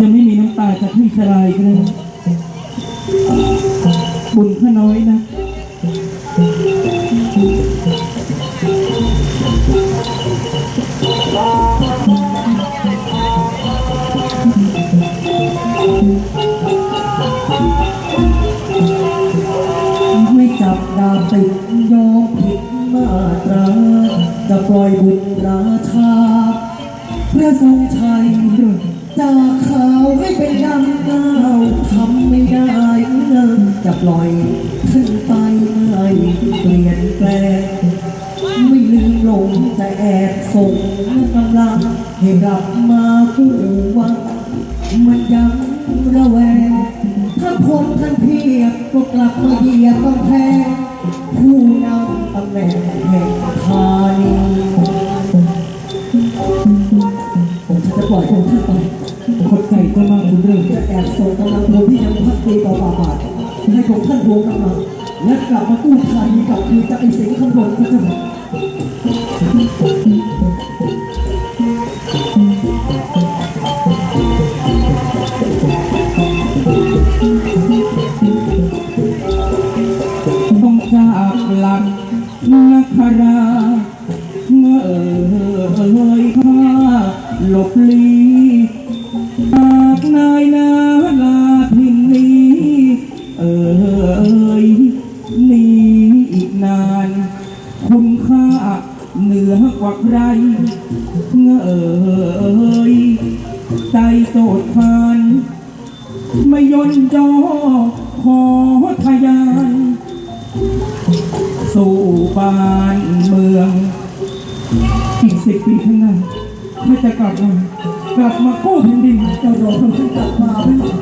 จะไม่มีน้ำตาจากพี่ชรายเลยบุญข้าน้อยนะ ไม่จับดาบติดยอมผิดมาตราจะปล่อยบุตรราชาเพื่อทรงชัย จากขาวให้เป็นดำดาทำไม่ได้จะปล่อยขึ้นไปไม่เปลี่ยนแปลง ไม่ลืมลงแต่แอบส่งกำลังให้กลับมาผู้วังมันยังระแวง ถ้าคนท่านเพียบก็กลับมาเหยียบกำแพงผู้นำตำแหน่งแห่งธานีผมจะปล่อยคนท่านไป ขอบใจเจ้ามากคุณเรื่องจะแอบส่งกำลังพลที่ยังพักดีต่อบาบาทให้ของท่านรวมกำลังและกลับมากู้ธานีกลับคืนจากไอ้สิงห์คำรณพระเจ้าค่ะต้องจากหลักนักคาราเงอเอยข้าหลบลี นาน คุณค่าเหนือกว่าใครเงเอยใจโสดทาน ไม่ย่นจอขอทะยาน สู่บ้านเมือง อีกสิบปีข้างหน้าถ้าจะกลับมากลับมากู้แผ่นดินจ้ารอคนท่านกลับมาไม่หมด